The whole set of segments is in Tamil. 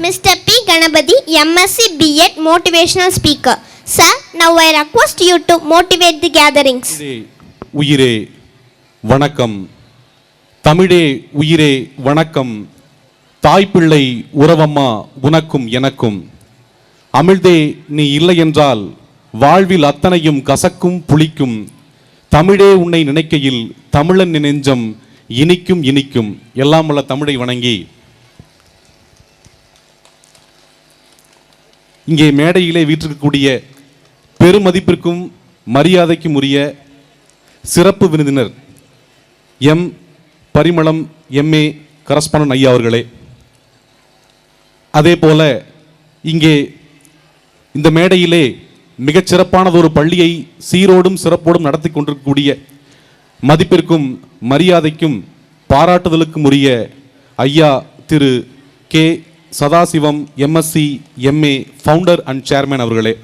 Mr. P. Ganapati, MSc B.Ed Motivational Speaker. Sir, now I request you to motivate the gatherings. உயிரே, உயிரே வணக்கம் தமிழே உயிரே வணக்கம் தாய்ப்பிள்ளை உறவம்மா உனக்கும் எனக்கும் அமிழ்தே நீ இல்லை என்றால் வாழ்வில் அத்தனையும் கசக்கும் புளிக்கும் தமிழே உன்னை நினைக்கையில் தமிழன் நெஞ்சம் இனிக்கும் இனிக்கும் எல்லாம் உள்ள தமிழை வணங்கி இங்கே மேடையிலே வீற்றிருக்கக்கூடிய பெருமதிப்பிற்கும் மரியாதைக்கும் உரிய சிறப்பு விருந்தினர் எம். பரிமளம் எம்ஏ கரஸ்பாண்டன் ஐயா அவர்களே. அதே போல இங்கே இந்த மேடையிலே மிகச் சிறப்பானதொரு பள்ளியை சீரோடும் சிறப்போடும் நடத்தி கொண்டிருக்கக்கூடிய மதிப்பிற்கும் மரியாதைக்கும் பாராட்டுதலுக்கும் உரிய ஐயா Thiru K. Sadasivam MSc MA founder and chairman அவர்களே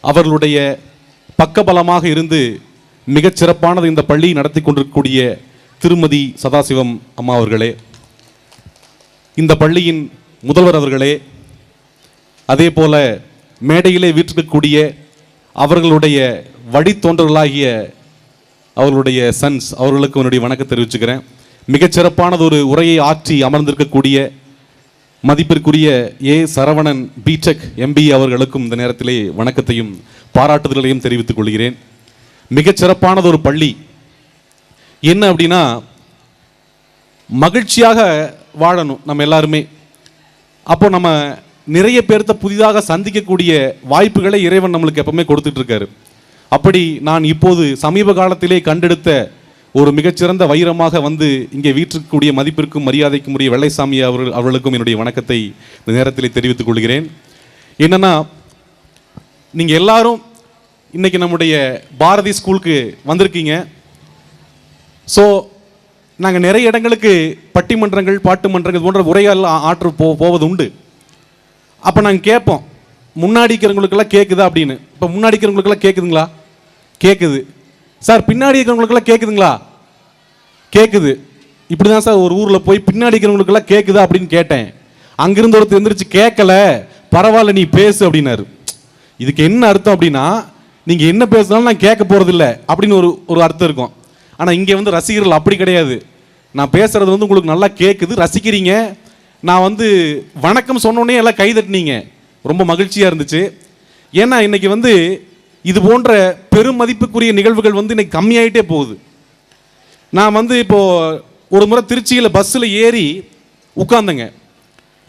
அவர்களுடைய பக்கபலமாக இருந்து மிகச் சிறப்பானது இந்த பள்ளியை நடத்தி கொண்டிருக்கக்கூடிய திருமதி சதாசிவம் அம்மா அவர்களே. இந்த பள்ளியின் முதல்வர் அவர்களே அதே போல மேடையிலே வீற்றிருக்கக்கூடிய அவர்களுடைய வழித்தோன்றர்களாகிய அவர்களுடைய சன்ஸ் அவர்களுக்கு என்னுடைய வணக்கம் தெரிவிச்சுக்கிறேன். மிகச்சிறப்பானது ஒரு உரையை ஆற்றி அமர்ந்திருக்கக்கூடிய மதிப்பிற்குரிய ஏ சரவணன் பிடெக் எம்பி அவர்களுக்கும் இந்த நேரத்திலே வணக்கத்தையும் பாராட்டுதல்களையும் தெரிவித்துக் கொள்கிறேன். மிகச்சிறப்பானது ஒரு பள்ளி. என்ன அப்படின்னா மகிழ்ச்சியாக வாழணும் நம்ம எல்லாருமே. அப்போ நம்ம நிறைய பேர்த்த புதிதாக சந்திக்கக்கூடிய வாய்ப்புகளை இறைவன் நம்மளுக்கு எப்பவுமே கொடுத்துட்ருக்காரு அப்படி நான் இப்போது சமீப காலத்திலே கண்டெடுத்த ஒரு மிகச்சிறந்த வைரமாக வந்து இங்கே வீட்டிற்குரிய மதிப்பிற்கும் மரியாதைக்கும் உரிய வெள்ளைசாமி அவர்கள் அவர்களுக்கும் என்னுடைய வணக்கத்தை இந்த நேரத்தில் தெரிவித்துக் கொள்கிறேன். என்னென்னா நீங்கள் எல்லாரும் இன்னைக்கு நம்முடைய பாரதி ஸ்கூலுக்கு வந்திருக்கீங்க. ஸோ நாங்கள் நிறைய இடங்களுக்கு பட்டிமன்றங்கள் பாட்டு மன்றங்கள் போன்ற உரையால் ஆற்று போ போவது உண்டு அப்போ நாங்கள் கேட்போம் முன்னாடி இருக்கிறவங்களுக்கெல்லாம் கேட்குதா அப்படின்னு. இப்போ முன்னாடி இருக்கிறவங்களுக்கெல்லாம் கேட்குதுங்களா கேட்குது சார் பின்னாடி இருக்கிறவங்களுக்கெல்லாம் கேட்குதுங்களா கேட்குது இப்படி தான் சார் ஒரு ஊரில் போய் பின்னாடி இருக்கிறவங்களுக்கெல்லாம் கேட்குதா அப்படின்னு கேட்டேன். அங்கிருந்து ஒருத்தர் எந்திரிச்சு கேட்கல பரவாயில்ல நீ பேசு அப்படின்னாரு. இதுக்கு என்ன அர்த்தம் அப்படின்னா நீங்கள் என்ன பேசினாலும் நான் கேட்க போகிறதில்ல அப்படின்னு ஒரு ஒரு அர்த்தம் இருக்கும். ஆனால் இங்கே வந்து ரசிகர்கள் அப்படி கிடையாது. நான் பேசுறது வந்து உங்களுக்கு நல்லா கேட்குது ரசிக்கிறீங்க. நான் வந்து வணக்கம் சொன்னோடனே எல்லாம் கைதட்டினீங்க ரொம்ப மகிழ்ச்சியாக இருந்துச்சு. ஏன்னா இன்னைக்கு வந்து இது போன்ற பெரும் மதிப்புக்குரிய நிகழ்வுகள் வந்து இன்னைக்கு கம்மியாயிட்டே போகுது. நான் வந்து இப்போது ஒரு முறை திருச்சியில் பஸ்ஸில் ஏறி உட்காந்தேங்க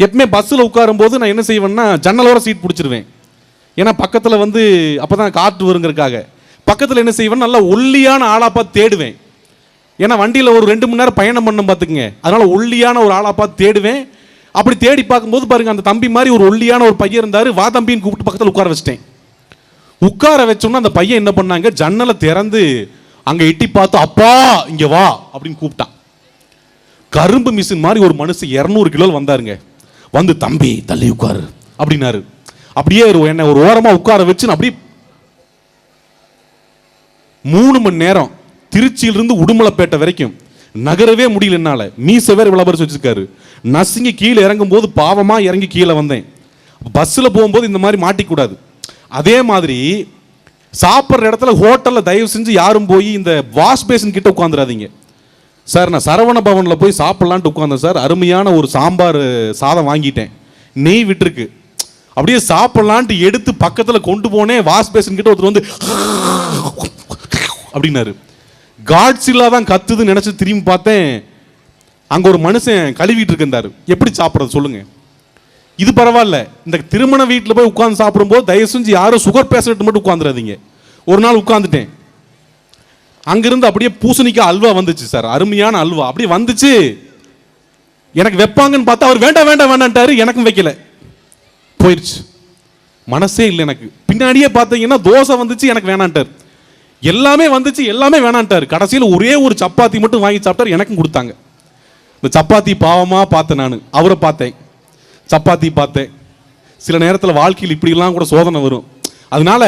எப்பவுமே பஸ்ஸில் உட்காரும்போது நான் என்ன செய்வேன்னா ஜன்னலோட சீட் பிடிச்சிருவேன். ஏன்னா பக்கத்தில் வந்து அப்போ தான் காற்று வருங்கிறதுக்காக. பக்கத்தில் என்ன செய்வேன் நல்லா ஒல்லியான ஆளாப்பா தேடுவேன். ஏன்னா வண்டியில் ஒரு ரெண்டு மணி நேரம் பயணம் பண்ணும் பார்த்துக்குங்க. அதனால் ஒல்லியான ஒரு ஆளாப்பா தேடுவேன். அப்படி தேடி பார்க்கும்போது பாருங்கள் அந்த தம்பி மாதிரி ஒரு ஒல்லியான ஒரு பையன் இருந்தார். வா தம்பின்னு கூப்பிட்டு பக்கத்தில் உட்கார வச்சிட்டேன். உட்கார வச்சோன்னா அந்த பையன் என்ன பண்ணாங்க? ஜன்னலை திறந்து அங்கே எட்டி பார்த்து அப்பா இங்கே வா அப்படின்னு கூப்பிட்டான். கரும்பு மிஷின் மாதிரி ஒரு மனுஷன் இரநூறு கிலோ வந்தாருங்க. வந்து தம்பி தள்ளி உட்காரு அப்படின்னாரு. அப்படியே என்னை ஒரு ஓரமாக உட்கார வச்சு அப்படியே மூணு மணி நேரம் திருச்சியிலிருந்து உடுமலைப்பேட்டை வரைக்கும் நகரவே முடியல என்னால். மீச வேறு விளம்பரம் வச்சிருக்காரு. நசுங்கி கீழே இறங்கும் போது பாவமாக இறங்கி கீழே வந்தேன். பஸ்ஸில் போகும்போது இந்த மாதிரி மாட்டிக்கூடாது. அதே மாதிரி சாப்பிட்ற இடத்துல ஹோட்டலில் தயவு செஞ்சு யாரும் போய் இந்த வாஷ் பேஷன் கிட்ட உட்காந்துடாதீங்க சார் நான் சரவண பவனில் போய் சாப்பிட்லான்ட்டு உட்காந்தேன் சார். அருமையான ஒரு சாம்பார் சாதம் வாங்கிட்டேன். நெய் விட்டுருக்கு. அப்படியே சாப்பிட்லான்ட்டு எடுத்து பக்கத்தில் கொண்டு போனேன். வாஷ் பேஷன் கிட்ட ஒருத்தர் வந்து அப்படின்னாரு. காட்ஸில்லா தான் கத்துதுன்னு நினச்சி திரும்பி பார்த்தேன். அங்கே ஒரு மனுஷன் கழுவிட்டு இருந்தாரு எப்படி சாப்பிட்றது சொல்லுங்கள் இது பரவாயில்ல. இந்த திருமண வீட்டில் போய் உட்காந்து சாப்பிடும்போது தயவு செஞ்சு யாரும் சுகர் பேஷண்ட் மட்டும் உட்காந்துடாதீங்க ஒரு நாள் உட்காந்துட்டேன் அங்கிருந்து அப்படியே பூசணிக்காய் அல்வா வந்துச்சு சார். அருமையான அல்வா. அப்படியே வந்துச்சு. எனக்கு வைப்பாங்கன்னு பார்த்தா அவர் வேண்டாம் வேண்டாம் வேண்டான்ட்டாரு எனக்கும் வைக்கல. போயிடுச்சு மனசே இல்லை எனக்கு. பின்னாடியே பார்த்தீங்கன்னா தோசை வந்துச்சு எனக்கு வேணான்ட்டார் எல்லாமே வந்துச்சு எல்லாமே வேணான்ட்டார் கடைசியில் ஒரே ஒரு சப்பாத்தி மட்டும் வாங்கி சாப்பிட்டார் எனக்கும் கொடுத்தாங்க. இந்த சப்பாத்தி பாவமாக பார்த்தேன் நான். அவரை பார்த்தேன். சப்பாத்தி பார்த்தேன். சில நேரத்தில் வாழ்க்கையில் இப்படிலாம் கூட சோதனை வரும். அதனால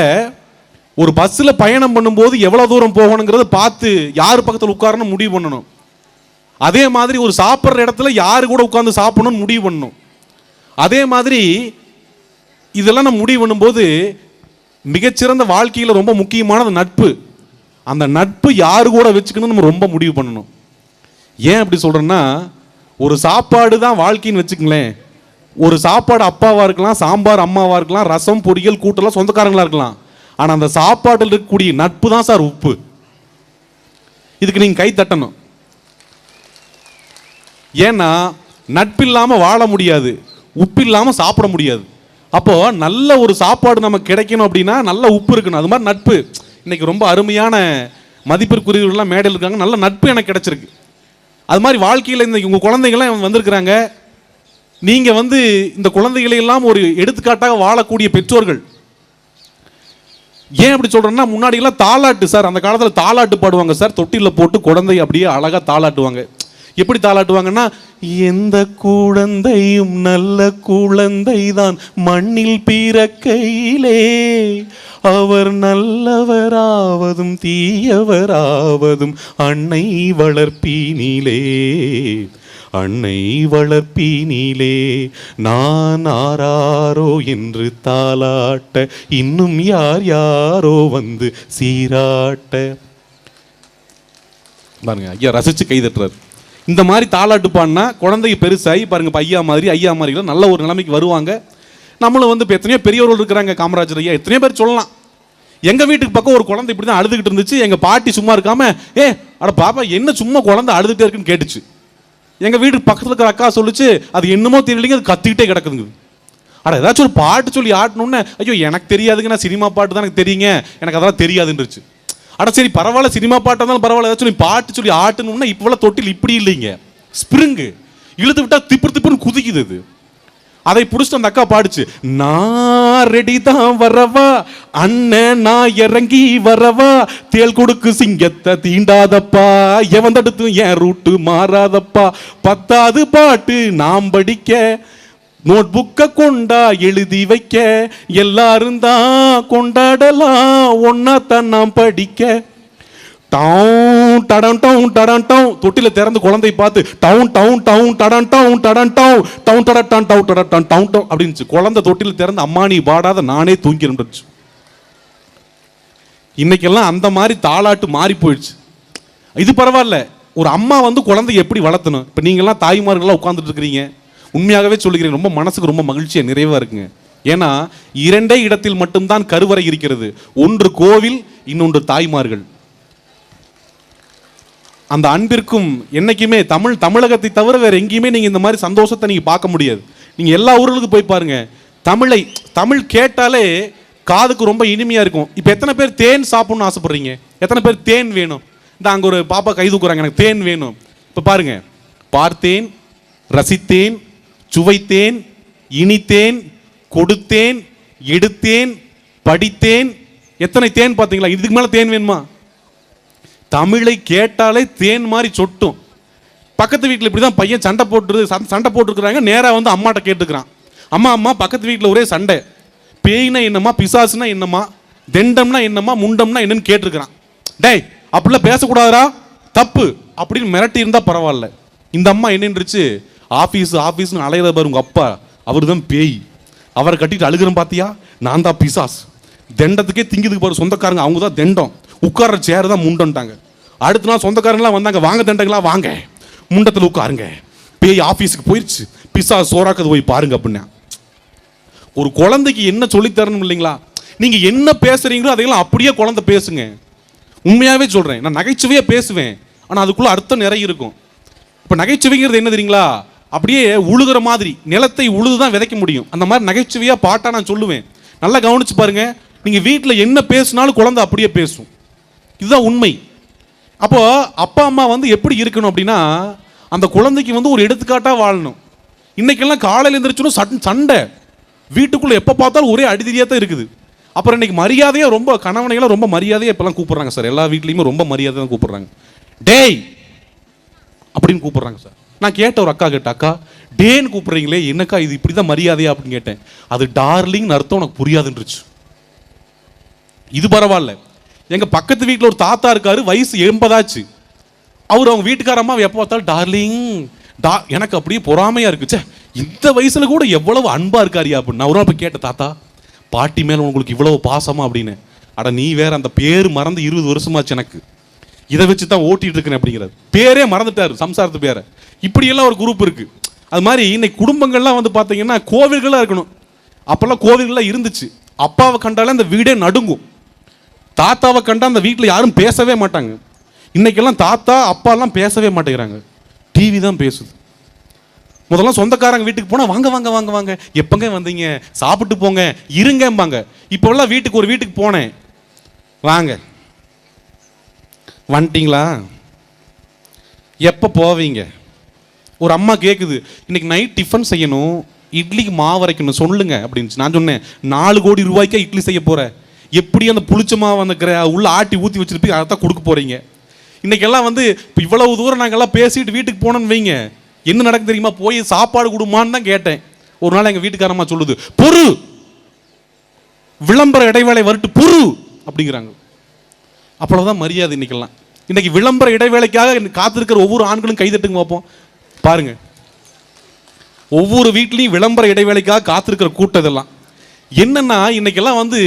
ஒரு பஸ்ஸில் பயணம் பண்ணும்போது எவ்வளோ தூரம் போகணுங்கிறத பார்த்து யார் பக்கத்தில் உட்காரணும் முடிவு பண்ணணும். அதே மாதிரி ஒரு சாப்பிட்ற இடத்துல யார் கூட உட்காந்து சாப்பிடணும்னு முடிவு பண்ணணும். அதே மாதிரி இதெல்லாம் நம்ம முடிவு பண்ணும்போது மிகச்சிறந்த வாழ்க்கையில் ரொம்ப முக்கியமானது நட்பு. அந்த நட்பு யாரு கூட வச்சுக்கணும்னு நம்ம ரொம்ப முடிவு பண்ணணும். ஏன் அப்படி சொல்கிறேன்னா ஒரு சாப்பாடு தான் வாழ்க்கைன்னு வச்சுக்கங்களேன். ஒரு சாப்பாடு அப்பாவாக இருக்கலாம் சாம்பார் அம்மாவாக இருக்கலாம் ரசம் பொரியல் கூட்டெல்லாம் சொந்தக்காரங்களாக இருக்கலாம். ஆனால் அந்த சாப்பாட்டில் இருக்கக்கூடிய நட்பு தான் சார் உப்பு. இதுக்கு நீங்கள் கை தட்டணும். ஏன்னா நட்பு இல்லாமல் வாழ முடியாது உப்பு இல்லாமல் சாப்பிட முடியாது. அப்போது நல்ல ஒரு சாப்பாடு நமக்கு கிடைக்கணும் அப்படின்னா நல்ல உப்பு இருக்கணும். அது மாதிரி நட்பு. இன்றைக்கி ரொம்ப அருமையான மதிப்பிற்குரியவர்கள்லாம் மேடையில் இருக்காங்க. நல்ல நட்பு எனக்கு கிடச்சிருக்கு. அது மாதிரி வாழ்க்கையில் இந்த உங்கள் குழந்தைங்களாம் வந்திருக்கிறாங்க. நீங்க வந்து இந்த குழந்தைகளை எல்லாம் ஒரு எடுத்துக்காட்டாக வாழக்கூடிய பெற்றோர்கள். ஏன் அப்படி சொல்றேன்னா முன்னாடி எல்லாம் தாலாட்டு சார் அந்த காலத்துல தாலாட்டு பாடுவாங்க சார். தொட்டில போட்டு குழந்தை அப்படியே அழகா தாளாட்டுவாங்க எப்படி தாளாட்டுவாங்கன்னா எந்த குழந்தையும் நல்ல குழந்தை தான் மண்ணில் பிறக்கையிலே அவர் நல்லவராவதும் தீயவராவதும் அன்னை வளர்ப்பினிலே. அன்னை வளர்ப்பினிலே. நான் ஆராரோ என்று தாளாட்ட இன்னும் யார் யாரோ வந்து சீராட்ட. பாருங்க ஐயா ரசிச்சு கைதட்டுறாரு. இந்த மாதிரி தாளாட்டு பாடினா குழந்தைக்கு பெருசாகி பாருங்க இப்ப ஐயா மாதிரி ஐயா மாதிரி நல்ல ஒரு நிலைமைக்கு வருவாங்க. நம்மளும் வந்து இப்போ எத்தனையோ பெரியவர்கள் இருக்கிறாங்க காமராஜர் ஐயா எத்தனையோ பேர் சொல்லலாம். எங்க வீட்டுக்கு பக்கம் ஒரு குழந்தை இப்படி தான் அழுதுகிட்டு இருந்துச்சு எங்கள் பாட்டி சும்மா இருக்காமல் ஏ அட பாப்பா என்ன சும்மா குழந்தை அழுதுகிட்டே இருக்குன்னு கேட்டுச்சு. எங்கள் வீட்டுக்கு பக்கத்தில் இருக்கிற அக்கா சொல்லுச்சு அது என்னமோ தெரியலைங்க அது கத்திக்கிட்டே கிடக்குதுங்க. அட ஏதாச்சும் ஒரு பாட்டு சொல்லி ஆட்டணும்னு ஐயோ எனக்கு தெரியாதுங்க நான் சினிமா பாட்டு தான் எனக்கு தெரியுங்க எனக்கு அதெல்லாம் தெரியாதுன்றுச்சு. அட சரி பரவாயில்ல சினிமா பாட்டு இருந்தாலும் பரவாயில்ல ஏதாச்சும் நீ பாட்டு சொல்லி ஆட்டணும்னா இப்போலாம் தொட்டில் இப்படி இல்லைங்க. ஸ்ப்ரிங்கு. இழுத்து விட்டால் திப்பு திப்புன்னு குதிக்குது அது. அதை பிடிச்சிட்டு அந்த அக்கா பாடுச்சு நான் ரெடி தான் வரவா அண்ணன் நான் இறங்கி வரவா தேல் கொடுக்கு சிங்கத்தை தீண்டாதப்பா எவன் தடுத்து என் ரூட்டு மாறாதப்பா பத்தாவது பாட்டு நாம் படிக்க நோட் புக்கை கொண்டா எழுதி வைக்க எல்லாரும் தான் கொண்டாடலாம் ஒன்னா தான் நாம் படிக்க. டவுன் டடன் டவுன் டடன் டவுன். தொட்டில திறந்து குழந்தை பார்த்து டவுன் டவுன் டவுன் டடன் டவுன் டடன் டவுன். டவுன் டட டன் டவுன் டட டன் டவுன் டவுன் அப்படின்னு குழந்தை தொட்டில திறந்து அம்மா நீ பாடாத நானே தூங்கி இருந்துச்சு இன்னைக்கெல்லாம் அந்த மாதிரி தாளாட்டு மாறி போயிடுச்சு. இது பரவாயில்ல. ஒரு அம்மா வந்து குழந்தைய எப்படி வளர்த்தணும்? இப்போ நீங்கள்லாம் தாய்மார்கள்லாம் உட்காந்துட்டு இருக்கிறீங்க. உண்மையாகவே சொல்லுகிறீங்க. ரொம்ப மனசுக்கு ரொம்ப மகிழ்ச்சியாக நிறைவாக இருக்குங்க. ஏன்னா இரண்டே இடத்தில் மட்டும்தான் கருவறை இருக்கிறது. ஒன்று கோவில் இன்னொன்று தாய்மார்கள். அந்த அன்பிற்கும் என்னைக்குமே தமிழ் தமிழகத்தை தவிர வேறு எங்கேயுமே நீங்கள் இந்த மாதிரி சந்தோஷத்தை நீங்கள் பார்க்க முடியாது. நீங்கள் எல்லா ஊர்களுக்கும் போய் பாருங்கள் தமிழை தமிழ் கேட்டாலே காதுக்கு ரொம்ப இனிமையாக இருக்கும். இப்போ எத்தனை பேர் தேன் சாப்பிட்ணும்னு ஆசைப்பட்றீங்க? எத்தனை பேர் தேன் வேணும்? இந்த அங்கே ஒரு பாப்பா கை தூக்குறாங்க எனக்கு தேன் வேணும். இப்போ பாருங்கள் பார்த்தேன் ரசித்தேன் சுவைத்தேன் இனித்தேன் கொடுத்தேன் எடுத்தேன் படித்தேன். எத்தனை தேன் பார்த்தீங்களா? இதுக்கு மேலே தேன் வேணுமா? தமிழை கேட்டாலே தேன் மாதிரி சொட்டும். பக்கத்து வீட்டில் இப்படி தான் பையன் சண்டை போட்டுருது சண்டை- சண்டை போட்டுருக்குறாங்க நேராக வந்து அம்மாட்ட கேட்டுக்கிறான். அம்மா அம்மா பக்கத்து வீட்டில் ஒரே சண்டை. பேய்னா என்னம்மா பிசாசுனா என்னம்மா தெண்டம்னா என்னம்மா முண்டம்னா என்னன்னு கேட்டிருக்கிறான். டேய் அப்படிலாம் பேசக்கூடாதுடா. தப்பு. அப்படின்னு மிரட்டி இருந்தால் பரவாயில்ல. இந்த அம்மா என்னன்றுச்சு ஆஃபீஸ் ஆஃபீஸ்னு அலையிற பாரு உங்கள் அப்பா. அவர் தான் பேய். அவரை கட்டிட்டு அழுகிறேன் பார்த்தியா நான் தான் பிசாஸ் தெண்டத்துக்கே திங்கிதுக்கு பாரு சொந்தக்காரங்க அவங்க தான் தெண்டம். உட்கார்ற சேர் தான் முண்டன்ட்டாங்க. அடுத்த நாள் சொந்தக்காரங்களாம் வந்தாங்க வாங்க தண்டங்களா வாங்க. முண்டத்தில் உட்காருங்க. பேய் ஆஃபீஸுக்கு போயிடுச்சு பிசா சோறாக்கது போய் பாருங்க அப்படின்னா. ஒரு குழந்தைக்கு என்ன சொல்லித் தரணும் இல்லைங்களா? நீங்கள் என்ன பேசுகிறீங்களோ அதையெல்லாம் அப்படியே குழந்தை பேசுங்க. உண்மையாகவே சொல்கிறேன் நான் நகைச்சுவையாக பேசுவேன். ஆனால் அதுக்குள்ளே அர்த்தம் நிறைய இருக்கும். இப்போ நகைச்சுவைங்கிறது என்ன தெரியுங்களா? அப்படியே உழுகிற மாதிரி நிலத்தை உழுது தான் விதைக்க முடியும். அந்த மாதிரி நகைச்சுவையாக பாட்டாக நான் சொல்லுவேன். நல்லா கவனிச்சு பாருங்கள் நீங்கள் வீட்டில் என்ன பேசினாலும் குழந்தை அப்படியே பேசும். இதுதான் உண்மை. அப்போ அப்பா அம்மா வந்து எப்படி இருக்கணும் அப்படின்னா அந்த குழந்தைக்கு வந்து ஒரு எடுத்துக்காட்டாக வாழணும். இன்னைக்கெல்லாம் காலையில் எந்திரிச்சோன்னு சட் சண்டை. வீட்டுக்குள்ளே எப்போ பார்த்தாலும் ஒரே அடிதிரியாக தான் இருக்குது. அப்புறம் இன்றைக்கி மரியாதையாக ரொம்ப கணவனையெல்லாம் ரொம்ப மரியாதையாக இப்போல்லாம் கூப்பிட்றாங்க சார். எல்லா வீட்லேயுமே ரொம்ப மரியாதை தான் கூப்பிட்றாங்க. டேய்! அப்படின்னு கூப்பிட்றாங்க சார். நான் கேட்ட ஒரு அக்கா கேட்ட அக்கா டேன்னு கூப்பிட்றீங்களே என்னக்கா இது இப்படி தான் மரியாதையா? அப்படின்னு கேட்டேன். அது டார்லிங்னு அர்த்தம் உனக்கு புரியாதுன்றுச்சு. இது பரவாயில்ல. எங்கள் பக்கத்து வீட்டில் ஒரு தாத்தா இருக்காரு வயசு எண்பதாச்சு. அவர் அவங்க வீட்டுக்கார அம்மா எப்போ பார்த்தாலும் டார்லிங் டா எனக்கு அப்படியே பொறாமையாக இருக்குச்சே இந்த வயசில் கூட எவ்வளவு அன்பாக இருக்காரியா அப்படின்னு. நான் ஒரு நாள் கேட்டேன் தாத்தா பாட்டி மேலே உங்களுக்கு இவ்வளவு பாசமா? அப்படின்னு. அட நீ வேற அந்த பேர் மறந்து இருபது வருஷமாச்சு எனக்கு. இதை வச்சு தான் ஓட்டிகிட்டு இருக்கிறேன் அப்படிங்கிறது பேரே மறந்துட்டார் சம்சாரத்து பேரை. இப்படியெல்லாம் ஒரு குரூப் இருக்குது அது மாதிரி இன்னைக்கு குடும்பங்கள்லாம் வந்து பார்த்தீங்கன்னா கோவில்களாக இருக்கணும். அப்போல்லாம் கோவில்கள்லாம் இருந்துச்சு. அப்பாவை கண்டாலே அந்த வீடே நடுங்கும். தாத்தாவை கண்டா அந்த வீட்டில் யாரும் பேசவே மாட்டாங்க. இன்றைக்கெல்லாம் தாத்தா அப்பாலாம் பேசவே மாட்டேங்கிறாங்க. டிவி தான் பேசுது. முதல்ல சொந்தக்காரங்க வீட்டுக்கு போனால் வாங்க வாங்க வாங்க வாங்க. எப்பங்க வந்தீங்க? சாப்பிட்டு போங்க. இருங்கம்பாங்க. இப்போல்லாம் வீட்டுக்கு ஒரு வீட்டுக்கு போனேன். வாங்க. வந்துட்டீங்களா எப்போ போவீங்க? ஒரு அம்மா கேட்குது இன்னைக்கு நைட் டிஃபன் செய்யணும். இட்லிக்கு மாவு அரைக்கணும். சொல்லுங்க. அப்படின்னு நான் சொன்னேன் நாலு கோடி ரூபாய்க்கா இட்லி செய்ய போகிறேன் எப்படி அந்த புளிச்சமாக அந்த கிர உள்ள ஆட்டி ஊற்றி வச்சிருப்பீங்க அதை தான் கொடுக்க போறீங்க. இன்னைக்கெல்லாம் வந்து இப்போ இவ்வளவு தூரம் நாங்கள்லாம் பேசிட்டு வீட்டுக்கு போனோன்னு வைங்க. என்ன நடக்கு தெரியுமா? போய் சாப்பாடு கொடுமான்னு தான் கேட்டேன். ஒரு நாள் எங்கள் வீட்டுக்காரம்மா சொல்லுது பொறு! விளம்பர இடைவேளை வரட்டு பொறு! அப்படிங்கிறாங்க. அவ்வளவுதான் மரியாதை இன்னைக்கெல்லாம். இன்னைக்கு விளம்பர இடைவேளைக்காக காத்திருக்கிற ஒவ்வொரு ஆண்களும் கைதட்டுங்க பார்ப்போம். பாருங்க. ஒவ்வொரு வீட்லேயும் விளம்பர இடைவேளைக்காக காத்திருக்கிற கூட்டம் இதெல்லாம். என்னன்னா இன்னைக்கெல்லாம் வந்து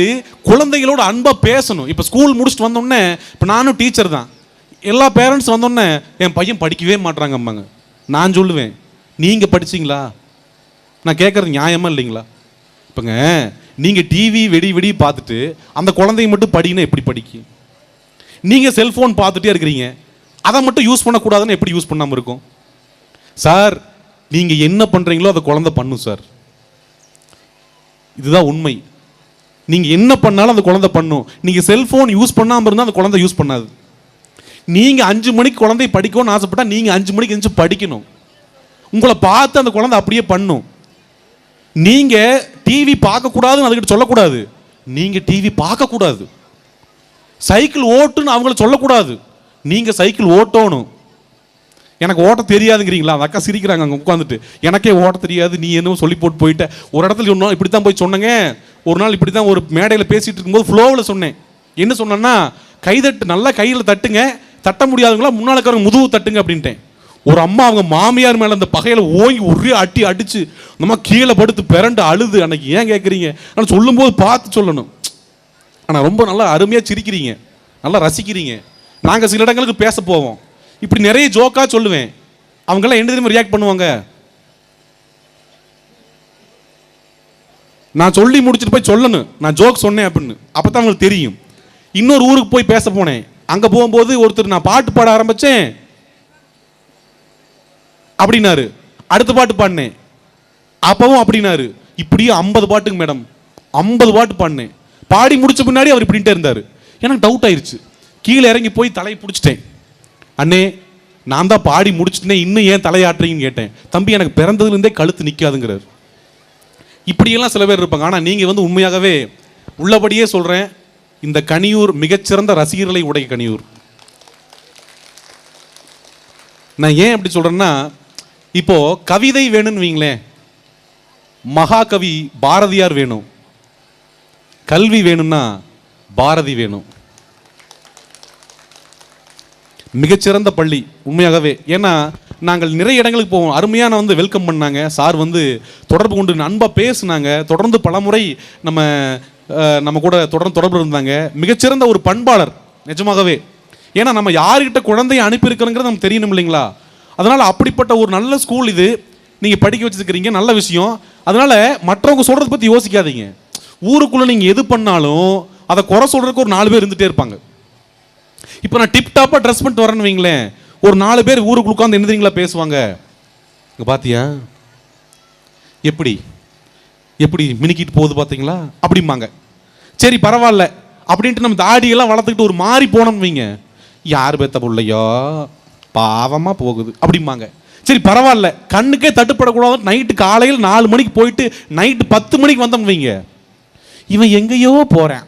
குழந்தைகளோட அன்பாக பேசணும். இப்போ ஸ்கூல் முடிச்சுட்டு வந்தோடனே இப்போ நானும் டீச்சர் தான். எல்லா பேரண்ட்ஸ் வந்தோடனே என் பையன் படிக்கவே மாட்றாங்க அம்மாங்க நான் சொல்லுவேன் நீங்கள் படிச்சிங்களா? நான் கேட்குறது நியாயமாக இல்லைங்களா? இப்போங்க நீங்கள் டிவி வெடி வெடி பார்த்துட்டு அந்த குழந்தைய மட்டும் படினா எப்படி படிக்கும்? நீங்கள் செல்ஃபோன் பார்த்துட்டே இருக்கிறீங்க. அதை மட்டும் யூஸ் பண்ணக்கூடாதுன்னு எப்படி யூஸ் பண்ணாமல் இருக்கும்? சார் நீங்கள் என்ன பண்ணுறீங்களோ அதை குழந்தை பண்ணும் சார். இதுதான் உண்மை. நீங்கள் என்ன பண்ணாலும் அந்த குழந்தை பண்ணும். நீங்கள் செல்ஃபோன் யூஸ் பண்ணாமல் இருந்தால் அந்த குழந்தை யூஸ் பண்ணாது. நீங்கள் அஞ்சு மணிக்கு குழந்தை படிக்கணும்னு ஆசைப்பட்டால் நீங்கள் அஞ்சு மணிக்கு எந்திரிச்சு படிக்கணும். உங்களை பார்த்து அந்த குழந்தை அப்படியே பண்ணும். நீங்கள் டிவி பார்க்கக்கூடாதுன்னு அதுக்கிட்ட சொல்லக்கூடாது. நீங்கள் டிவி பார்க்கக்கூடாது. சைக்கிள் ஓட்டுன்னு அவங்கள சொல்லக்கூடாது. நீங்கள் சைக்கிள் ஓட்டணும். எனக்கு ஓட்ட தெரியாதுங்கிறீங்களா? அந்த அக்கா சிரிக்கிறாங்க அங்கே உட்காந்துட்டு எனக்கே ஓட்ட தெரியாது நீ என்னவோ சொல்லி போட்டு போயிட்ட. ஒரு இடத்துல இன்னும் இப்படி தான் போய் சொன்னங்க. ஒரு நாள் இப்படி தான் ஒரு மேடையில் பேசிகிட்டு இருக்கும்போது ஃப்ளோவில் சொன்னேன். என்ன சொன்னேன்னா கைதட்டு நல்லா கையில் தட்டுங்க. தட்ட முடியாதவங்களா முன்னாள் இருக்கிறவங்க முதுகு தட்டுங்க அப்படின்ட்டேன். ஒரு அம்மா அவங்க மாமியார் மேலே அந்த பகையில் ஓங்கி ஒரே அட்டி அடித்து நம்ம கீழே படுத்து பிறண்டு அழுது. அன்னைக்கு ஏன் கேட்குறீங்க ஆனால் சொல்லும்போது பார்த்து சொல்லணும். ஆனால் ரொம்ப நல்லா அருமையாக சிரிக்கிறீங்க. நல்லா ரசிக்கிறீங்க. நாங்கள் சில இடங்களுக்கு பேச போவோம். இப்படி நிறைய ஜோக்கா சொல்லுவேன். அவங்கெல்லாம் என்ன தெரியுமா ரியாக்ட் பண்ணுவாங்க? நான் சொல்லி முடிச்சுட்டு போய் சொல்லணும். நான் ஜோக் சொன்னேன் அப்படின்னு. அப்போ தான் அவங்களுக்கு தெரியும். இன்னொரு ஊருக்கு போய் பேச போனேன். அங்கே போகும்போது ஒருத்தர் நான் பாட்டு பாட ஆரம்பித்தேன் அப்படின்னாரு. அடுத்த பாட்டு பாடினேன். அப்பவும் அப்படின்னாரு. இப்படியே ஐம்பது பாட்டுங்க மேடம் ஐம்பது பாட்டு பாடினேன். பாடி முடிச்ச பின்னாடி அவர் இப்படின்ட்டே இருந்தார். எனக்கு டவுட் ஆயிடுச்சு கீழே இறங்கி போய் தலையை பிடிச்சிட்டேன். அண்ணே நான் தான் பாடி முடிச்சுட்டேன் இன்னும் ஏன் தலையாட்டுறீங்கன்னு கேட்டேன். தம்பி எனக்கு பிறந்ததுலேருந்தே கழுத்து நிற்காதுங்கிறார் இப்படியெல்லாம் சில பேர் இருப்பாங்க. ஆனால் நீங்கள் வந்து உண்மையாகவே உள்ளபடியே சொல்கிறேன் இந்த கனியூர் மிகச்சிறந்த ரசிகர்களை உடைய கனியூர். நான் ஏன் அப்படி சொல்கிறேன்னா இப்போது கவிதை வேணும்னு வைங்களேன். மகாகவி பாரதியார் வேணும். கல்வி வேணும்னா பாரதி வேணும். மிகச்சிறந்த பள்ளி உண்மையாகவே. ஏன்னா நாங்கள் நிறைய இடங்களுக்கு போவோம். அருமையான வந்து வெல்கம் பண்ணாங்க. சார் வந்து தொடர்பு கொண்டு அன்பாக பேசுனாங்க. தொடர்ந்து பலமுறை நம்ம நம்ம கூட தொடர்ந்து தொடர்பு இருந்தாங்க. மிகச்சிறந்த ஒரு பண்பாளர் நிஜமாகவே. ஏன்னா நம்ம யாருக்கிட்ட குழந்தைய அனுப்பியிருக்கிறோங்கிறது நமக்கு தெரியணும் இல்லைங்களா? அதனால் அப்படிப்பட்ட ஒரு நல்ல ஸ்கூல் இது. நீங்கள் படிக்க வச்சுருக்கிறீங்க நல்ல விஷயம். அதனால் மற்றவங்க சொல்கிறத பற்றி யோசிக்காதீங்க. ஊருக்குள்ளே நீங்கள் எது பண்ணாலும் அதை குறை சொல்கிறதுக்கு ஒரு நாலு பேர் இருந்துகிட்டே இருப்பாங்க. இப்போ நான் டிப்டாப்பாக ட்ரெஸ் பண்ணிட்டு வரேன்னு வைங்களேன். ஒரு நாலு பேர் ஊருக்கு உட்காந்து என்ன பேசுவாங்க? இங்கே பார்த்தியா எப்படி? எப்படி மினுக்கிட்டு போகுது பார்த்தீங்களா அப்படிம்பாங்க. சரி பரவாயில்ல. அப்படின்ட்டு நம்ம தாடியெல்லாம் வளர்த்துக்கிட்டு ஒரு மாறி போனோம்னு வைங்க. யார் பேத்த பிள்ளையோ? பாவமாக போகுது. அப்படிம்பாங்க. சரி பரவாயில்ல. கண்ணுக்கே தட்டுப்படக்கூடாது நைட்டு காலையில் நாலு மணிக்கு போயிட்டு நைட்டு பத்து மணிக்கு வந்தோம்னு வைங்க. இவன் எங்கேயோ போகிறேன்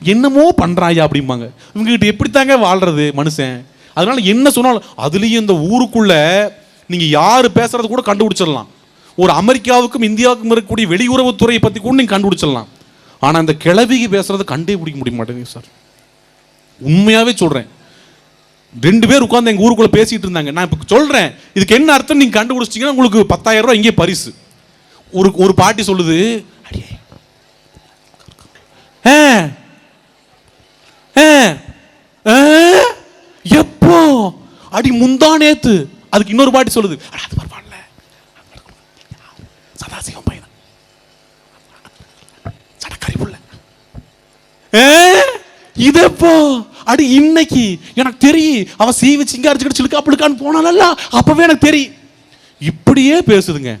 என்னமோ பண்ணுறாயா அப்படிம்பாங்க. இவங்ககிட்ட எப்படித்தாங்க வாழ்றது மனுஷன்? அதனால என்ன சொன்னாலும் அதுலேயும் இந்த ஊருக்குள்ளே நீங்கள் யார் பேசுகிறது கூட கண்டுபிடிச்சிடலாம். ஒரு அமெரிக்காவுக்கும் இந்தியாவுக்கும் இருக்கக்கூடிய வெளியுறவுத்துறையை பற்றி கூட நீங்கள் கண்டுபிடிச்சிடலாம். ஆனால் இந்த கிளவிக்கு பேசுகிறத கண்டே பிடிக்க முடிய மாட்டேங்குது சார். உண்மையாகவே சொல்கிறேன் ரெண்டு பேர் உட்காந்து எங்கள் ஊருக்குள்ளே பேசிகிட்டு இருந்தாங்க. நான் இப்போ சொல்கிறேன் இதுக்கு என்ன அர்த்தம் நீங்கள் கண்டுபிடிச்சிட்டீங்கன்னா உங்களுக்கு பத்தாயிரம் ரூபாய் இங்கே பரிசு. ஒரு ஒரு பாட்டி சொல்லுது அடியே. ஆ, எப்போ? அடி முந்தா நேத்து. அதுக்கு இன்னொரு பாட்டி சொல்லுது. அது பரவாயில்ல. சதாசிவம் பையன். சடக்கறி புள்ள இதப்போ அடி இன்னைக்கு எனக்கு தெரியும். அவ சீவி வச்சு சிங்காரிச்சுக்கிட்டு சிலுக்கா புழுக்கான்னு போனாலல்ல அப்பவே எனக்கு தெரியும். இப்படியே பேசுதுங்க.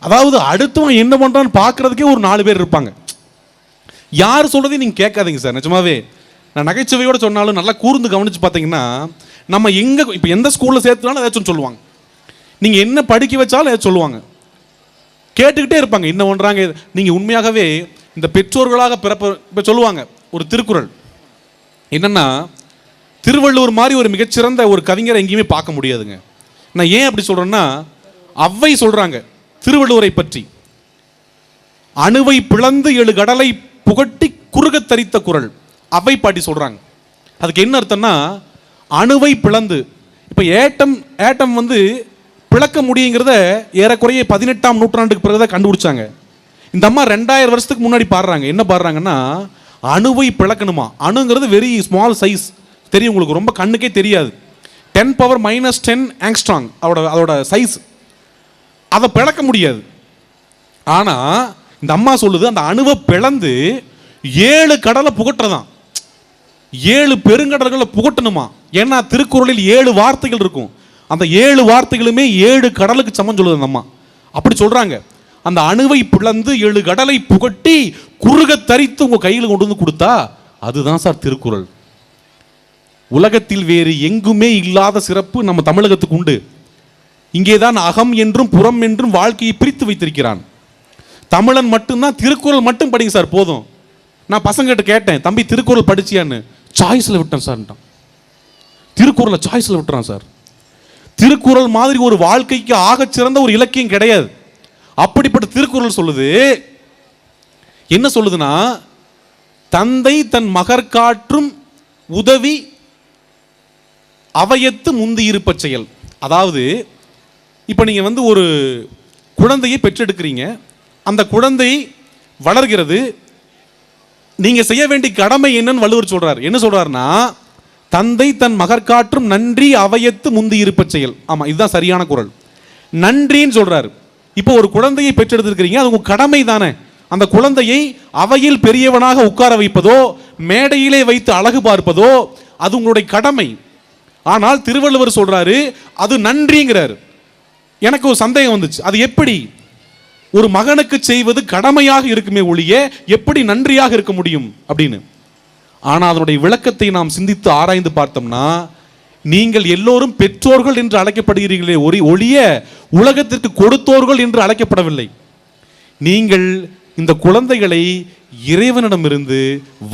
அதாவது அடுத்தவன் என்ன பண்றான்னு பார்க்கறதுக்கே ஒரு நாலு பேர் இருப்பாங்க. யார் சொல்றதையும் நீங்க கேட்காதீங்க சார். நிஜமாவே. நான் நகைச்சுவையோடு சொன்னாலும் நல்லா கூர்ந்து கவனிச்சு பார்த்தீங்கன்னா நம்ம எங்கே இப்போ எந்த ஸ்கூலில் சேர்த்துனாலும் ஏதாச்சும் சொல்லுவாங்க. நீங்கள் என்ன படிக்க வச்சாலும் ஏதாச்சும் சொல்லுவாங்க. கேட்டுக்கிட்டே இருப்பாங்க. என்ன ஒன்றாங்க நீங்கள் உண்மையாகவே இந்த பெற்றோர்களாக பிறப்ப இப்போ சொல்லுவாங்க ஒரு திருக்குறள். என்னென்னா திருவள்ளுவர் மாதிரி ஒரு மிகச்சிறந்த ஒரு கவிஞரை எங்கேயுமே பார்க்க முடியாதுங்க. நான் ஏன் அப்படி சொல்றேன்னா அவ்வை சொல்கிறாங்க திருவள்ளுவரை பற்றி. அணுவை பிளந்து ஏழு கடலை புகட்டி குறுக தரித்த குரல். அவை பாட்டி சொல்கிறாங்க அதுக்கு என்ன அர்த்தம்னா அணுவை பிளந்து. இப்போ ஏட்டம் ஏட்டம் வந்து பிளக்க முடியுங்கிறத ஏறக்குறைய பதினெட்டாம் நூற்றாண்டுக்கு பிறகு தான் கண்டுபிடிச்சாங்க. இந்த அம்மா ரெண்டாயிரம் வருஷத்துக்கு முன்னாடி பாடுறாங்க. என்ன பாடுறாங்கன்னா அணுவை பிளக்கணுமா? அணுங்கிறது வெரி ஸ்மால் சைஸ் தெரியும் உங்களுக்கு ரொம்ப கண்ணுக்கே தெரியாது. Ten power minus ten angstrom அதோட அதோட சைஸ் அதை பிளக்க முடியாது. ஆனால் இந்த அம்மா சொல்லுது அந்த அணுவை பிளந்து ஏழு கடலை புகட்டுறதான் ஏழு பெருங்கடல்களை புகட்டணுமா? ஏன்னா திருக்குறளில் ஏழு வார்த்தைகள் இருக்கும். அந்த ஏழு வார்த்தைகளுமே ஏழு கடலுக்கு சமம் சொல்லுது அம்மா அப்படி சொல்கிறாங்க அந்த அணுவை பிளந்து ஏழு கடலை புகட்டி குறுக தரித்து உங்கள் கையில் கொண்டு வந்து கொடுத்தா அதுதான் சார் திருக்குறள். உலகத்தில் வேறு எங்குமே இல்லாத சிறப்பு நம்ம தமிழகத்துக்கு உண்டு. இங்கேதான் அகம் என்றும் புறம் என்றும் வாழ்க்கையை பிரித்து வைத்திருக்கிறான். தமிழன் மட்டும்தான் திருக்குறள் மட்டும் படிங்க சார் போதும். நான் பசங்கிட்ட கேட்டேன் தம்பி திருக்குறள் படிச்சியான்னு? சாய்ஸில் விட்டேன் சார்ன்ட்டான் திருக்குறளை சாய்ஸில் விட்டுறான் சார் திருக்குறள் மாதிரி ஒரு வாழ்க்கைக்கு ஆகச் சிறந்த ஒரு இலக்கியம் கிடையாது. அப்படிப்பட்ட திருக்குறள் சொல்லுது. என்ன சொல்லுதுன்னா தந்தை தன் மகர் காற்றும் உதவி அவையத்து முந்தி இருப்பச் செயல். அதாவது இப்போ நீங்கள் வந்து ஒரு குழந்தையை பெற்றெடுக்கிறீங்க. அந்த குழந்தை வளர்கிறது. நீங்க செய்ய வேண்டிய கடமை என்னன்னு வள்ளுவர் சொல்றாரு. என்ன சொல்றாருன்னா தந்தை தன் மகர் காற்றும் நன்றி அவையத்து முந்தி இருப்பச் செயல். ஆமா இதுதான் சரியான குரல். நன்றின்னு சொல்றாரு. இப்போ ஒரு குழந்தையை பெற்றெடுத்திருக்கிறீங்க அது உங்க கடமை தானே. அந்த குழந்தையை அவையில் பெரியவனாக உட்கார வைப்பதோ மேடையிலே வைத்து அழகு பார்ப்பதோ அது உங்களுடைய கடமை. ஆனால் திருவள்ளுவர் சொல்றாரு அது நன்றிங்கிறாரு. எனக்கு ஒரு சந்தேகம் வந்துச்சு. அது எப்படி? ஒரு மகனுக்கு செய்வது கடமையாக இருக்குமே ஒழிய எப்படி நன்றியாக இருக்க முடியும் அப்படின்னு. ஆனால் அதனுடைய விளக்கத்தை நாம் சிந்தித்து ஆராய்ந்து பார்த்தோம்னா நீங்கள் எல்லோரும் பெற்றோர்கள் என்று அழைக்கப்படுகிறீர்களே ஒரே ஒழிய உலகத்திற்கு கொடுத்தோர்கள் என்று அழைக்கப்படவில்லை. நீங்கள் இந்த குழந்தைகளை இறைவனிடமிருந்து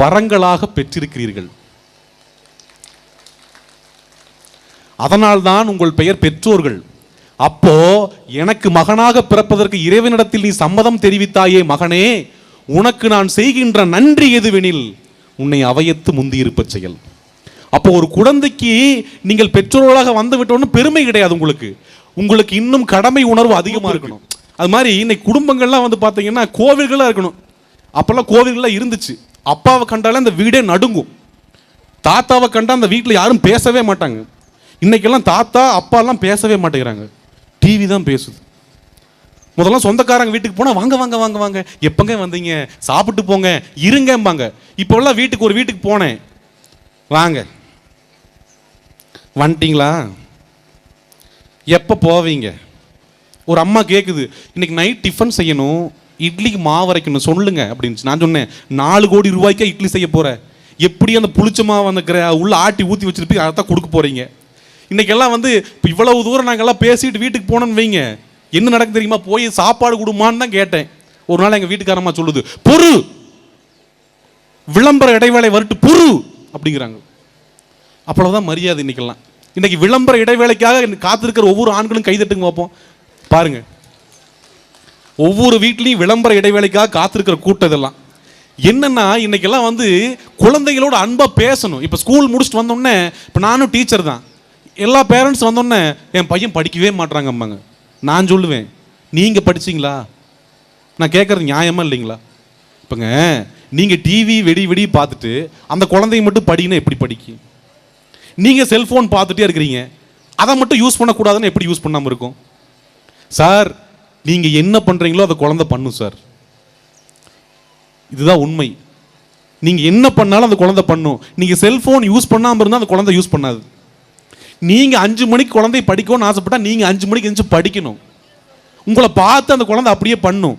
வரங்களாக பெற்றிருக்கிறீர்கள். அதனால்தான் உங்கள் பெயர் பெற்றோர்கள். அப்போ எனக்கு மகனாக பிறப்பதற்கு இறைவனிடத்தில் நீ சம்மதம் தெரிவித்தாயே மகனே உனக்கு நான் செய்கின்ற நன்றி எதுவெனில் உன்னை அவையத்து முந்தியிருப்ப செயல். அப்போ ஒரு குழந்தைக்கு நீங்கள் பெற்றோர்களாக வந்து விட்டோன்னு பெருமை கிடையாது உங்களுக்கு. உங்களுக்கு இன்னும் கடமை உணர்வு அதிகமாக இருக்கணும். அது மாதிரி இன்னைக்கு குடும்பங்கள்லாம் வந்து பார்த்தீங்கன்னா கோவில்களாக இருக்கணும். அப்போல்லாம் கோவில்கள்லாம் இருந்துச்சு. அப்பாவை கண்டாலே அந்த வீடே நடுங்கும். தாத்தாவை கண்டால் அந்த வீட்டில் யாரும் பேசவே மாட்டாங்க. இன்னைக்கெல்லாம் தாத்தா அப்பாலாம் பேசவே மாட்டேங்கிறாங்க. டிவி தான் பேசுது. முதல்ல சொந்தக்காரங்க வீட்டுக்கு போனால் வாங்க வாங்க வாங்க வாங்க. எப்பங்க வந்தீங்க? சாப்பிட்டு போங்க. இருங்கம்பாங்க. இப்போல்லாம் வீட்டுக்கு ஒரு வீட்டுக்கு போனேன். வாங்க. வந்துட்டீங்களா எப்போ போவீங்க? ஒரு அம்மா கேட்குது இன்னைக்கு நைட் டிஃபன் செய்யணும். இட்லிக்கு மாவு வரைக்கணும் சொல்லுங்க. அப்படின்னு நான் சொன்னேன் நாலு கோடி ரூபாய்க்கே இட்லி செய்ய போகிறேன் எப்படி அந்த புளிச்ச மாவு அந்த உள்ள ஆட்டி ஊற்றி வச்சுருப்பீங்க அதை தான் கொடுக்க போகிறீங்க இன்றைக்கெல்லாம் வந்து இப்போ இவ்வளவு தூரம் நாங்கள்லாம் பேசிட்டு வீட்டுக்கு போனோன்னு வைங்க. என்ன நடக்கு தெரியுமா? போய் சாப்பாடு கொடுமான்னு தான் கேட்டேன். ஒரு நாள் எங்கள் வீட்டுக்காரம்மா சொல்லுது பொறு! விளம்பர இடைவேளை வரட்டு பொறு! அப்படிங்கிறாங்க. அவ்வளோதான் மரியாதை இன்னைக்கெல்லாம். இன்னைக்கு விளம்பர இடைவேளைக்காக காத்திருக்கிற ஒவ்வொரு ஆண்களும் கைதட்டுங்க பார்ப்போம். பாருங்க. ஒவ்வொரு வீட்லேயும் விளம்பர இடைவேளைக்காக காத்திருக்கிற கூட்டம் இதெல்லாம். என்னன்னா இன்னைக்கெல்லாம் வந்து குழந்தைகளோட அன்பாக பேசணும். இப்போ ஸ்கூல் முடிச்சுட்டு வந்தோடனே இப்போ நானும் டீச்சர் தான். எல்லா பேரண்ட்ஸ் வந்தோடனே என் பையன் படிக்கவே மாட்றாங்க அம்மாங்க. நான் சொல்லுவேன் நீங்கள் படிச்சீங்களா? நான் கேட்குறது நியாயமாக இல்லைங்களா? இப்போங்க நீங்கள் டிவி வெடி வெடி பார்த்துட்டு அந்த குழந்தைய மட்டும் படிங்கன்னா எப்படி படிக்கும் நீங்கள் செல்ஃபோன் பார்த்துட்டே இருக்கிறீங்க அதை மட்டும் யூஸ் பண்ணக்கூடாதுன்னு எப்படி யூஸ் பண்ணாமல் இருக்கும்? சார் நீங்கள் என்ன பண்ணுறீங்களோ அதை குழந்தை பண்ணும் சார். இதுதான் உண்மை. நீங்கள் என்ன பண்ணாலும் அந்த குழந்தை பண்ணும். நீங்கள் செல்ஃபோன் யூஸ் பண்ணாமல் இருந்தால் அந்த குழந்தை யூஸ் பண்ணாது. நீங்கள் அஞ்சு மணிக்கு குழந்தை படிக்கணும்னு ஆசைப்பட்டா நீங்கள் அஞ்சு மணிக்கு எந்திரிச்சு படிக்கணும். உங்களை பார்த்து அந்த குழந்தை அப்படியே பண்ணும்.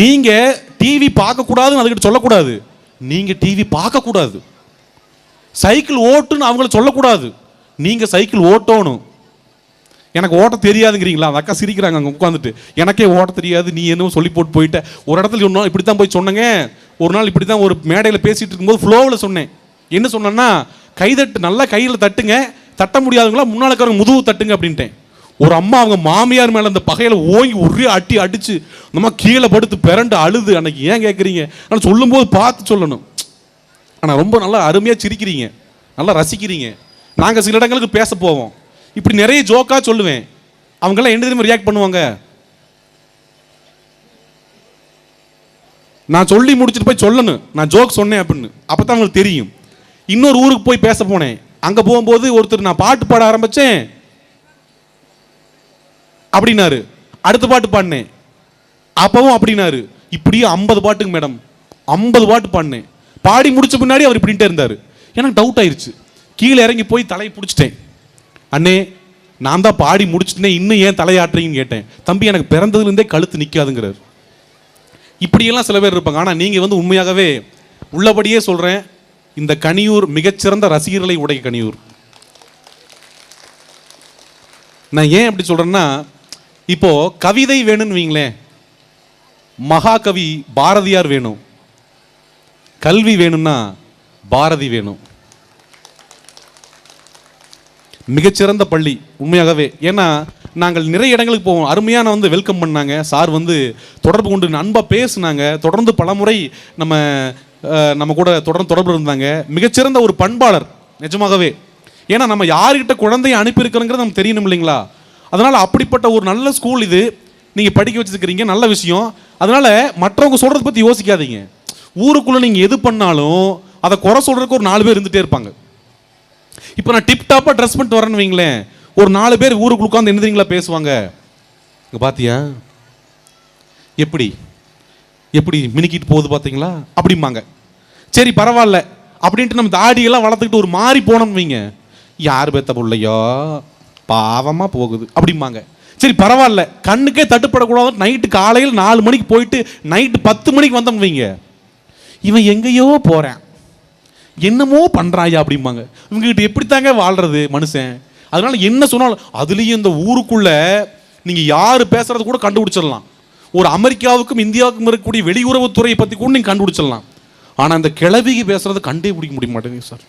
நீங்கள் டிவி பார்க்கக்கூடாதுன்னு அதுக்கிட்ட சொல்லக்கூடாது. நீங்கள் டிவி பார்க்கக்கூடாது. சைக்கிள் ஓட்டுன்னு அவங்கள சொல்லக்கூடாது. நீங்கள் சைக்கிள் ஓட்டணும். எனக்கு ஓட்ட தெரியாதுங்கிறீங்களா? அந்த அக்கா சிரிக்கிறாங்க அங்கே உட்காந்துட்டு எனக்கே ஓட்ட தெரியாது. நீ என்னவோ சொல்லி போட்டு போயிட்ட. ஒரு இடத்துல ஒரு இப்படி தான் போய் சொன்னங்க. ஒரு நாள் இப்படி தான் ஒரு மேடையில் பேசிகிட்டு இருக்கும்போது ஃப்ளோவில் சொன்னேன். என்ன சொன்னேன்னா கைதட்டு நல்லா கையில் தட்டுங்க. தட்ட முடியாதவங்களா முன்னால் இருக்கிறவங்க முதுகு தட்டுங்க அப்படின்ட்டேன். ஒரு அம்மா அவங்க மாமியார் மேலே அந்த பகையில் ஓங்கி ஒரே அட்டி அடித்து நம்ம கீழே படுத்து பிறண்டு அழுது. அன்னைக்கு ஏன் கேட்குறீங்க ஆனால் சொல்லும்போது பார்த்து சொல்லணும். ஆனால் ரொம்ப நல்லா அருமையாக சிரிக்கிறீங்க. நல்லா ரசிக்கிறீங்க. நாங்கள் சில இடங்களுக்கு பேச போவோம். இப்படி நிறைய ஜோக்காக சொல்லுவேன். அவங்கெல்லாம் என்ன தெரியுமா ரியாக்ட் பண்ணுவாங்க? நான் சொல்லி முடிச்சுட்டு போய் சொல்லணும். நான் ஜோக் சொன்னேன் அப்படின்னு. அப்போ தான் அவங்களுக்கு தெரியும். இன்னொரு ஊருக்கு போய் பேச போனேன். அங்கே போகும்போது ஒருத்தர் நான் பாட்டு பாட ஆரம்பித்தேன் அப்படின்னாரு. அடுத்த பாட்டு பாடினேன். அப்பவும் அப்படின்னாரு. இப்படியே ஐம்பது பாட்டுங்க மேடம். ஐம்பது பாட்டு பாடினேன். பாடி முடிச்ச பின்னாடி அவர் இப்படின்ட்டே இருந்தார். எனக்கு டவுட் ஆயிடுச்சு கீழே இறங்கி போய் தலையை பிடிச்சிட்டேன். அண்ணே நான் தான் பாடி முடிச்சிட்டேன் இன்னும் ஏன் தலையாட்டுறீங்கன்னு கேட்டேன். தம்பி எனக்கு பிறந்ததுலேருந்தே கழுத்து நிற்காதுங்கிறார் இப்படியெல்லாம் சில பேர் இருப்பாங்க. ஆனால் நீங்கள் வந்து உண்மையாகவே உள்ளபடியே சொல்கிறேன் இந்த கனியூர் மிகச்சிறந்த ரசிகர்களை உடைய கனியூர். நான் ஏன் அப்படி சொல்கிறேன்னா இப்போ கவிதை வேணும்னு வைங்களேன். மகாகவி பாரதியார் வேணும். கல்வி வேணும்னா பாரதி வேணும். மிகச்சிறந்த பள்ளி உண்மையாகவே. ஏன்னா நாங்கள் நிறைய இடங்களுக்கு போவோம். அருமையான வந்து வெல்கம் பண்ணாங்க. சார் வந்து தொடர்பு கொண்டு அன்பாக பேசுனாங்க. தொடர்ந்து பலமுறை நம்ம நம்ம கூட தொடர்ந்து தொடர்பு இருந்தாங்க. மிகச்சிறந்த ஒரு பண்பாளர் நிஜமாகவே. ஏன்னா நம்ம யார்கிட்ட குழந்தைய அனுப்பியிருக்கிறோங்கிறது நமக்கு தெரியணும் இல்லைங்களா? அதனால் அப்படிப்பட்ட ஒரு நல்ல ஸ்கூல் இது. நீங்கள் படிக்க வச்சுருக்கிறீங்க நல்ல விஷயம். அதனால் மற்றவங்க சொல்கிறத பற்றி யோசிக்காதீங்க. ஊருக்குள்ளே நீங்கள் எது பண்ணாலும் அதை குறை சொல்கிறதுக்கு ஒரு நாலு பேர் இருந்துகிட்டே இருப்பாங்க. இப்போ நான் டிப்டாப்பாக ட்ரெஸ் பண்ணிட்டு வரேன்னு வைங்களேன். ஒரு நாலு பேர் ஊருக்கு உட்காந்து என்ன பேசுவாங்க? இங்கே பார்த்தியா எப்படி? எப்படி மினுக்கிட்டு போகுது பார்த்தீங்களா அப்படிம்பாங்க. சரி பரவாயில்ல. அப்படின்ட்டு நம்ம தாடியெல்லாம் வளர்த்துக்கிட்டு ஒரு மாறி போனோம்னு வைங்க. யார் பெத்த பிள்ளையோ? பாவமாக போகுது அப்படிம்பாங்க. சரி பரவாயில்ல. கண்ணுக்கே தட்டுப்படக்கூடாது நைட்டு காலையில் நாலு மணிக்கு போயிட்டு நைட்டு பத்து மணிக்கு வந்தோம் வைங்க. இவன் எங்கேயோ போகிறேன் என்னமோ பண்ணுறாயா அப்படிம்பாங்க. இவங்ககிட்ட எப்படித்தாங்க வாழ்றது மனுஷன்? அதனால என்ன சொன்னாலும் அதுலேயும் இந்த ஊருக்குள்ளே நீங்கள் யார் பேசுகிறது கூட கண்டுபிடிச்சிடலாம். ஒரு அமெரிக்காவுக்கும் இந்தியாவுக்கும் இருக்கக்கூடிய வெளியுறவுத்துறையை பற்றி கூட நீங்கள் கண்டுபிடிச்சிடலாம். ஆனா அந்த கிளவிக்கு பேசுறது கண்டே பிடிக்க முடிய மாட்டேங்குது சார்.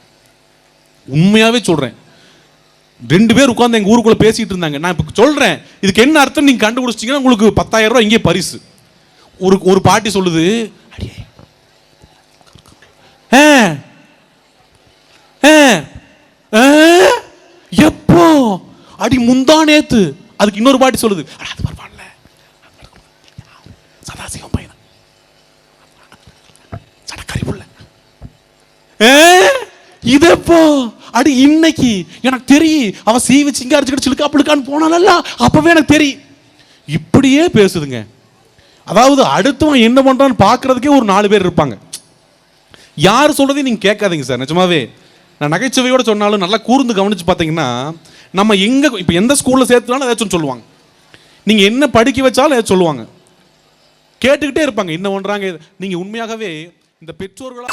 உண்மையாவே சொல்றேன். ரெண்டு பேர் உட்கார்ந்து எங்க ஊருக்குள்ள பேசிட்டு இருந்தாங்க. நான் இப்போ சொல்றேன். இதுக்கு என்ன அர்த்தம் நீங்க கண்டுபிடிச்சிங்கன்னா உங்களுக்கு பத்தாயிரம் ரூபாய் இங்கே பரிசு. ஒரு ஒரு பாட்டி சொல்லுது அடியே. எப்போ? அடி முந்தா நேத்து. அதுக்கு இன்னொரு பாட்டி சொல்லுது அது பரவாயில்ல. சதாசிவம் பையன் சடக்கறி புள்ள இதப்போ அடி இன்னைக்கு எனக்கு தெரியும். அவ சீவி சிங்காரிச்சுக்கிட்டு சிலுக்கா புழுக்கான்னு போனானல்ல அப்பவே எனக்கு தெரியும். இப்படியே பேசுதுங்க. அதாவது அடுத்தவன் என்ன பண்றான்னு பார்க்கறதுக்கே ஒரு நாலு பேர் இருப்பாங்க. யார் சொல்றதையும் நீங்கள் கேட்காதீங்க சார் நிஜமாவே. நான் நகைச்சுவையோட சொன்னாலும் நல்லா கூர்ந்து கவனிச்சு பார்த்தீங்கன்னா நம்ம எங்கே இப்போ எந்த ஸ்கூலில் சேர்த்துனாலும் ஏதாச்சும் சொல்லுவாங்க. நீங்கள் என்ன படிக்க வச்சாலும் ஏதாச்சும் சொல்லுவாங்க. கேட்டுக்கிட்டே இருப்பாங்க. என்ன பண்ணுறாங்க நீங்கள் உண்மையாகவே இந்த பெற்றோர்களா